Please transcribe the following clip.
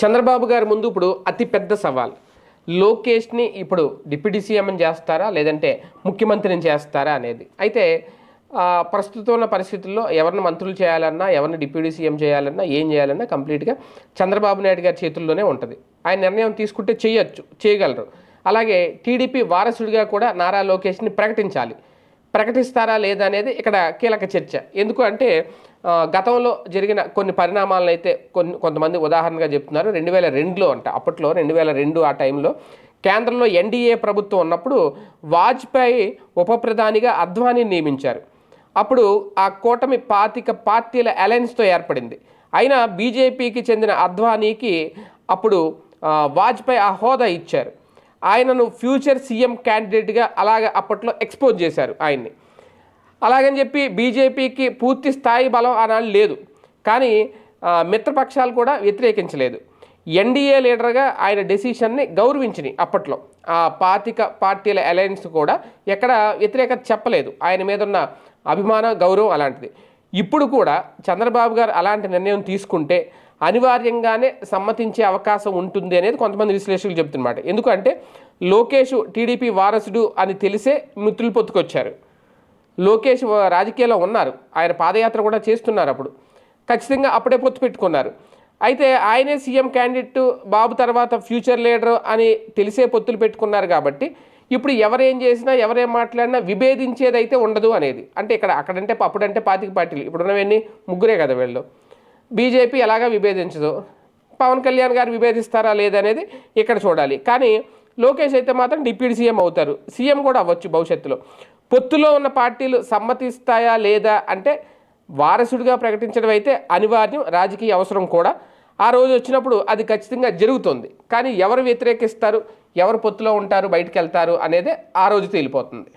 చంద్రబాబు గారి ముందు ఇప్పుడు అతిపెద్ద సవాల్. లోకేష్ని ఇప్పుడు డిప్యూటీ సీఎం చేస్తారా? లేదంటే ముఖ్యమంత్రిని చేస్తారా అనేది. అయితే ప్రస్తుతం ఉన్న పరిస్థితుల్లో ఎవరిని మంత్రులు చేయాలన్నా ఎవరిని డిప్యూటీ సీఎం చేయాలన్నా ఏం చేయాలన్నా కంప్లీట్గా చంద్రబాబు నాయుడు గారి చేతుల్లోనే ఉంటుంది. ఆయన నిర్ణయం తీసుకుంటే చేయొచ్చు చేయగలరు. అలాగే టీడీపీ వారసుడిగా కూడా నారా లోకేష్ని ప్రకటించాలి. ప్రకటిస్తారా లేదా అనేది ఇక్కడ కీలక చర్చ. ఎందుకు అంటే గతంలో జరిగిన కొన్ని పరిణామాలను అయితే కొన్ని కొంతమంది ఉదాహరణగా చెప్తున్నారు. రెండు వేల రెండులో అంట అప్పట్లో రెండు వేల రెండు ఆ టైంలో కేంద్రంలో ఎన్డీఏ ప్రభుత్వం ఉన్నప్పుడు వాజ్పేయి ఉప ప్రధానిగా అద్వానీ నియమించారు. అప్పుడు ఆ కూటమి పాతిక పార్టీల అలయన్స్తో ఏర్పడింది. అయినా బీజేపీకి చెందిన అద్వానీకి అప్పుడు వాజ్పేయి ఆ హోదా ఇచ్చారు. ఆయనను ఫ్యూచర్ సీఎం క్యాండిడేట్గా అలాగ అప్పట్లో ఎక్స్పోజ్ చేశారు ఆయన్ని. అలాగని చెప్పి బీజేపీకి పూర్తి స్థాయి బలం అనాలి లేదు. కానీ మిత్రపక్షాలు కూడా వ్యతిరేకించలేదు. ఎన్డీఏ లీడర్గా ఆయన డెసిషన్ని గౌరవించినాయి అప్పట్లో. ఆ పాతిక పార్టీల అలయన్స్ కూడా ఎక్కడ వ్యతిరేకత చెప్పలేదు. ఆయన మీద ఉన్న అభిమాన గౌరవం అలాంటిది. ఇప్పుడు కూడా చంద్రబాబు గారు అలాంటి నిర్ణయం తీసుకుంటే అనివార్యంగానే సమ్మతించే అవకాశం ఉంటుంది అనేది కొంతమంది విశ్లేషకులు చెప్తున్నమాట ఎందుకంటే లోకేష్ టీడీపీ వారసుడు అని తెలిసే మిత్రులు పొత్తుకొచ్చారు. లోకేష్ రాజకీయాల్లో ఉన్నారు. ఆయన పాదయాత్ర కూడా చేస్తున్నారు అప్పుడు. ఖచ్చితంగా అప్పుడే పొత్తు పెట్టుకున్నారు. అయితే ఆయనే సీఎం క్యాండిడేట్ బాబు తర్వాత ఫ్యూచర్ లీడర్ అని తెలిసే పొత్తులు పెట్టుకున్నారు కాబట్టి ఇప్పుడు ఎవరేం చేసినా ఎవరేం మాట్లాడినా విభేదించేది అయితే ఉండదు అనేది. అంటే ఇక్కడ అక్కడంటే అప్పుడంటే పాతిక పార్టీలు. ఇప్పుడున్నవన్నీ ముగ్గురే కదా వీళ్ళు. బీజేపీ ఎలాగా విభేదించదు? పవన్ కళ్యాణ్ గారు విభేదిస్తారా లేదనేది ఇక్కడ చూడాలి. కానీ లోకేష్ అయితే మాత్రం డిప్యూటీ సీఎం అవుతారు. సీఎం కూడా అవ్వచ్చు భవిష్యత్తులో. పొత్తులో ఉన్న పార్టీలు సమ్మతిస్తాయా లేదా అంటే వారసుడిగా ప్రకటించడం అయితే అనివార్యం రాజకీయ అవసరం కూడా. ఆ రోజు వచ్చినప్పుడు అది ఖచ్చితంగా జరుగుతుంది. కానీ ఎవరు వ్యతిరేకిస్తారు? ఎవరు పొత్తులో ఉంటారు? బయటకు వెళ్తారు? అనేది ఆ రోజు తేలిపోతుంది.